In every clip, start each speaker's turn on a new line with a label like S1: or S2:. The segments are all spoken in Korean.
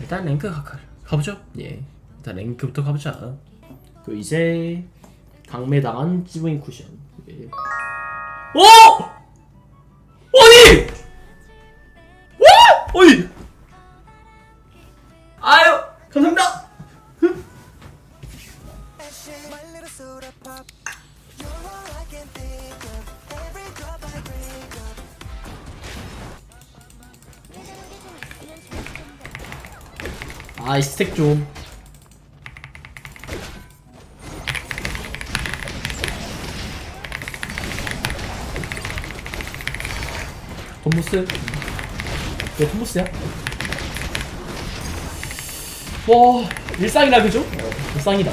S1: 일단 랭크 가, 가, 가 보죠. 예. 일단 랭크부터 가보자. 그 이제 강매당한 찌부인 쿠션. 예. 오! 아이 스택 좀. 톰무스? 왜 톰무스야? 와 일상이라 그죠? 어, 일상이다.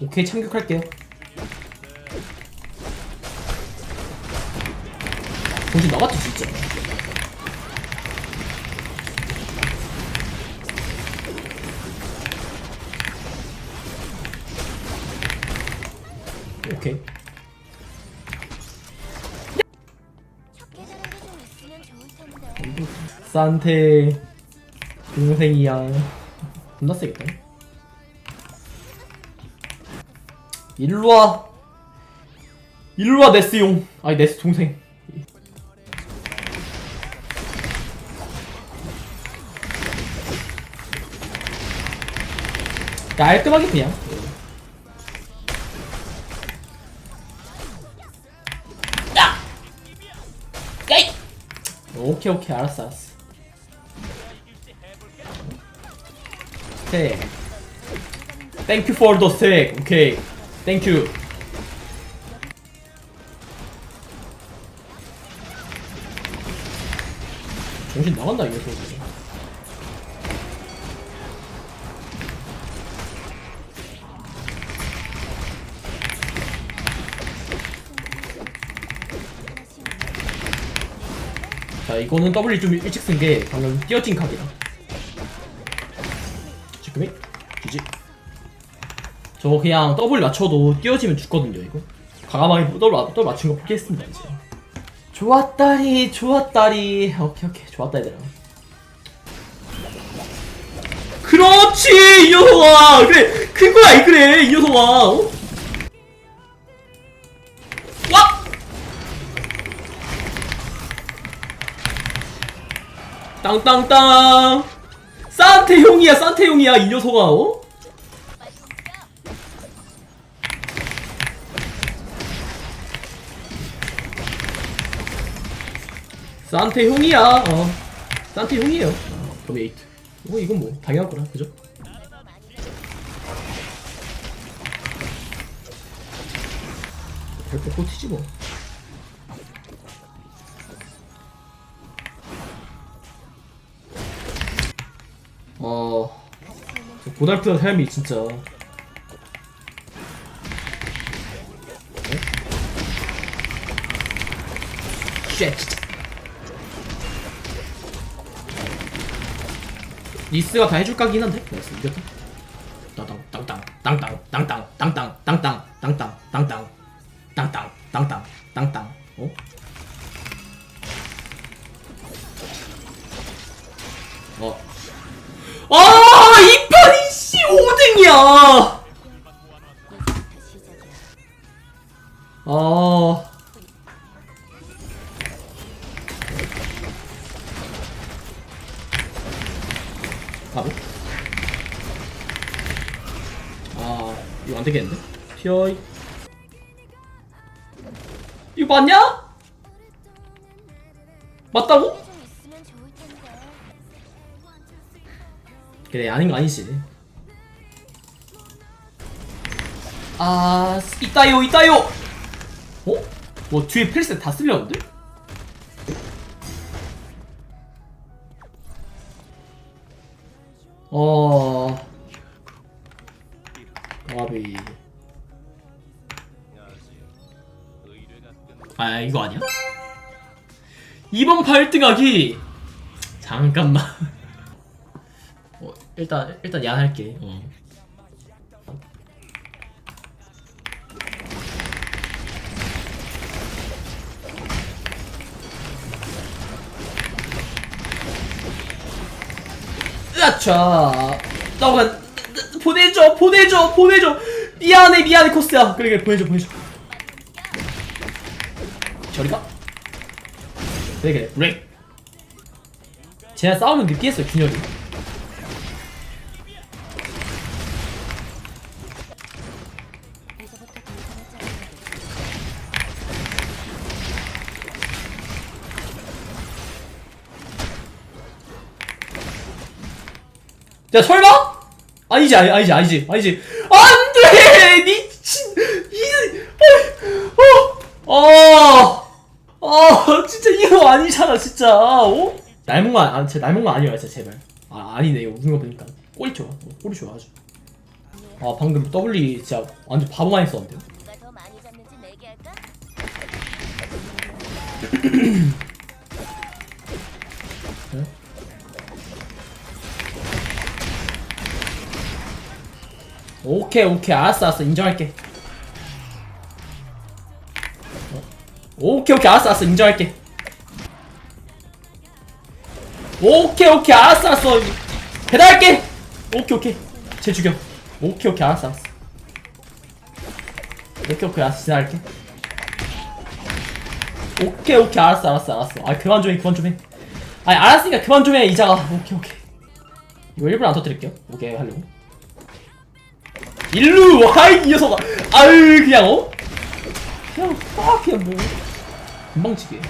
S1: 오케이 참격할게요. 정신 나갔지 진짜. 산테 동생이야. 존나 세겠다. 일로와. 일로와 네스용. 아니 네스 동생. 깔끔하게 그냥. 오케이 오케이 알았어 알았어 스택 땡큐 for 스택 오케이. 땡큐 정신 나간다 이 녀석 자 이거는 W 좀 일찍 쓴 게 방금 뛰어진 각이다 저 그냥 W 맞춰도 뛰어지면 죽거든요 이거. 과감하게 W, 맞- W 맞춘 거 포기했습니다 이제. 좋았다리 좋았다리. 오케이 오케이. 좋았다 얘들아. 그렇지 이 녀석아! 그래 그거야 이 그래 이 녀석아 어? 와! 땅땅땅! 산테 형이야 산테 형이야 이 녀석아 어? 산테 형이야 어 산테 형이에요 어, 도메이트 뭐 이건 뭐 당연한 거라 그죠? 별거 꼬티지 뭐 어, 저 고달프한 삶이 진짜. 어? 쉣. 리스가 다 해줄 각이긴 한데? 나이스, 이겼다. 땅땅, 땅땅, 땅땅, 땅땅, 땅땅, 땅땅, 땅땅, 땅땅, 땅땅, 피어이. 이거 맞냐? 맞다고? 그래 아닌 거 아니지. 아 있다요 있다요. 어? 뭐 뒤에 펠스 다 쓸렸는데? 어. 아 이거 아니야? 이번 8등하기 잠깐만. 어, 일단 일단 야 할게. 어. 으아차 나가 보내줘 보내줘 보내줘 미안해 미안해 코스야 그래 그래 보내줘 보내줘 저리가? 그래 그래? 브레이크 쟤랑 싸우면 느끼했어요 균열이. 야 설마? 아니지 아니, 아니지 아니지 아니지 안돼! 미친! 이 어 어 어, 진짜 이거 아니잖아 진짜. 어? 날먹만 아 진짜 날먹만 아니야 진짜 제발. 아 아니네 이거 웃는 거 보니까. 꼬리 좋아 어, 꼬리 좋아 아주. 아 방금 W 진짜 완전 바보 많이
S2: 잡는지 내기할까?
S1: 오케이 오케이. 알았어 알았어. 인정할게 오케이 오케이. 알았어 알았어. 인정할게. 오케이 오케이. 알았어 알았어. 배달할게. 오케이 오케이. 쟤 죽여. 오케이 오케이. 알았어 알았어. 오케이 오케이. 알았어 지나갈게. 오케이 오케이. 알았어 알았어 알았어. 아 그만 좀해 그만 좀해. 아니 알았으니까 그만 좀해 이자가. 오케이 오케이. 이거 일부러 안 터뜨릴게요. 오케이 하려고. 일로 와, 이 녀석아. 아유, 그냥, 어? 그냥, 빡, 그냥 뭐. 금방 치게.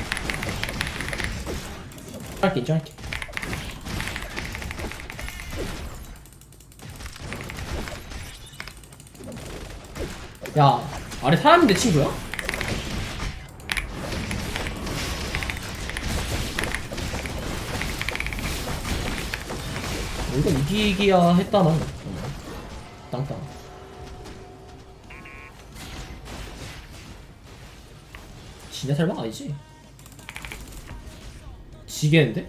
S1: 할게, 인정할게. 야, 아래 사람인데 친구야? 어, 이건 이기기야 했다, 난. 진짜 설마 아니지? 지겠는데?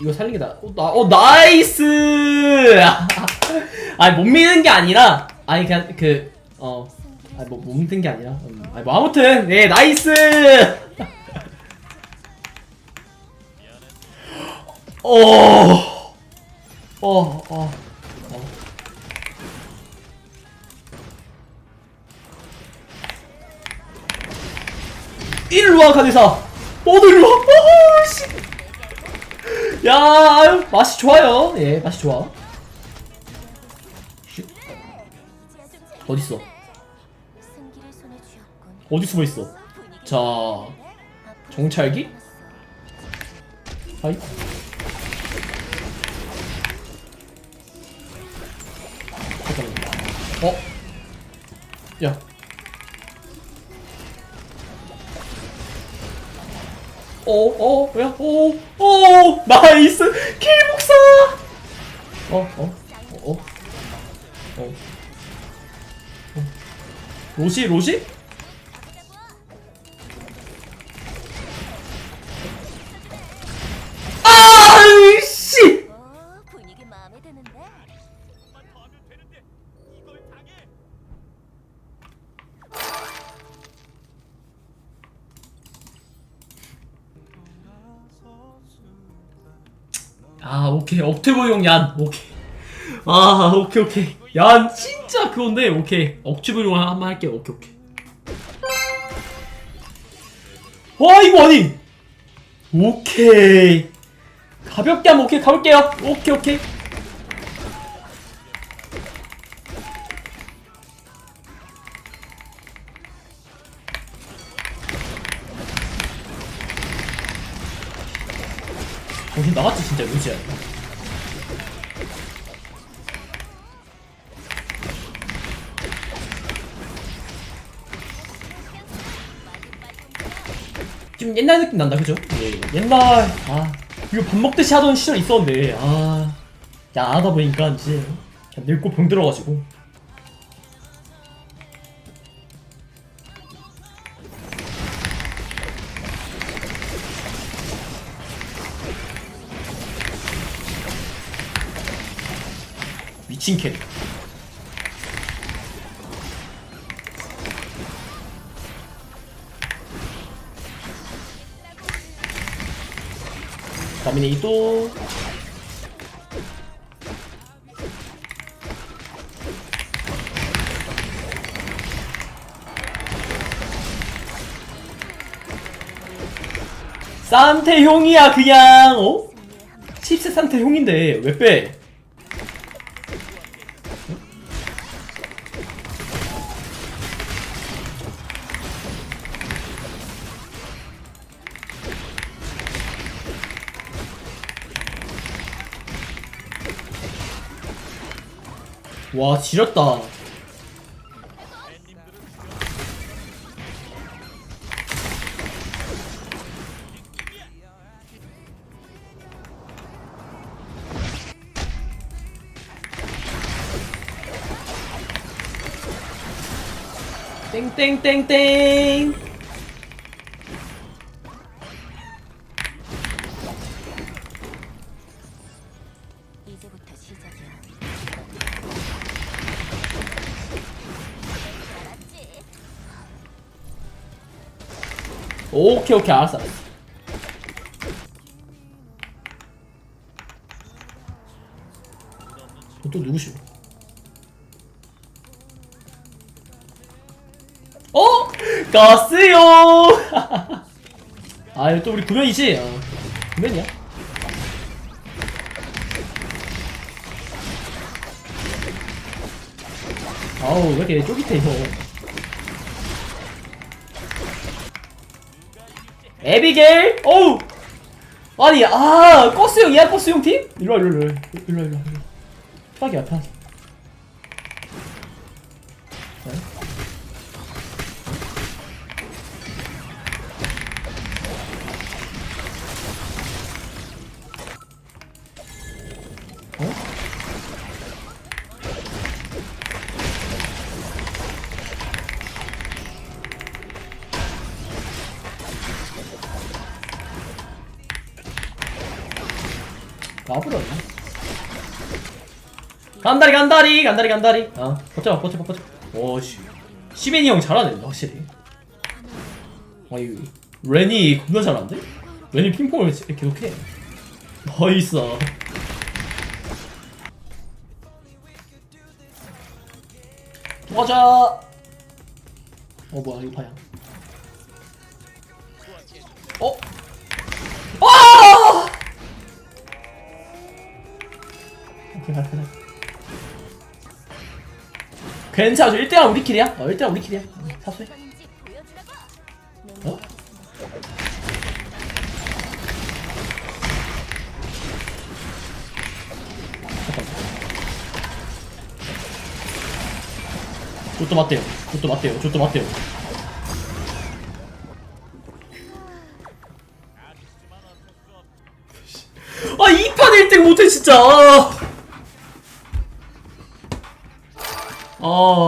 S1: 이거 살린 게 나. 어, 나, 어 나이스! 아니 못 믿는 게 아니라 아니 그냥 그 어. 아니 뭐 못 믿는 게 아니라 음, 아니 뭐 아무튼 네 나이스! 어. 어, 어, 어. 일로 와 카디사 모두 일로 와 오호, 씨. 야 아유, 맛이 좋아요 예 맛이 좋아 쉿. 어딨어. 어디 숨어 있어
S2: 분위기
S1: 자 정찰기 하이 어? 야 어, 어, 야, 오, 오, 나이스, 킬복사! 어, 어, 어, 어, 어, 어. 로시, 로시? 억튜브용 얀 오케이. 아 오케이 오케이. 얀 진짜 그건데 오케이. 억튜브용 한번 할게요. 오케이 오케이. 와 이거 아니! 오케이. 가볍게 한번 오케이 가볼게요. 오케이 오케이 좀 옛날 느낌 난다 그죠? 예, 옛날 아 이거 밥 먹듯이 하던 시절 있었는데 아. 야하다 보니까 이제 그냥 늙고 병 들어가지고. 미친 캐릭 다미네이또 산태형이야 그냥 어? 10세 산태형인데 왜 빼? 와 지렸다 땡땡땡땡
S2: 이제부터 시작이야.
S1: 오케이 오케이 알았어 알았어 어, 또 누구시오? 어? 가스요! 아, 이거 또 우리 구면이지? 어. 구면이야? 아우, 왜 이렇게 쫄깃해, 이거. 에비게일? 어우! 아니, 아, 버스용, 이야, 버스용 팀? 일로와, 일로와, 일로와, 일로와, 일로와. 편 나버렸네. 간다리 간다리 간다리 간다리. 어, 버텨봐 버텨봐 버텨. 오씨. 시메니 형 잘하네 확실히. 아이 레니 겁나 잘하는데? 레니 핑퐁을 계속해. 나이스. 도와줘. 어 뭐야 이거 봐야. 어? 오케이 가라 가라. 괜찮아 1대1 우리 킬이야? 어 1대1 우리 킬이야 어. 어? 그것도 맞대요 그것도 맞대요 그것도 맞대요 아 2판 1등 못해 진짜 Oh,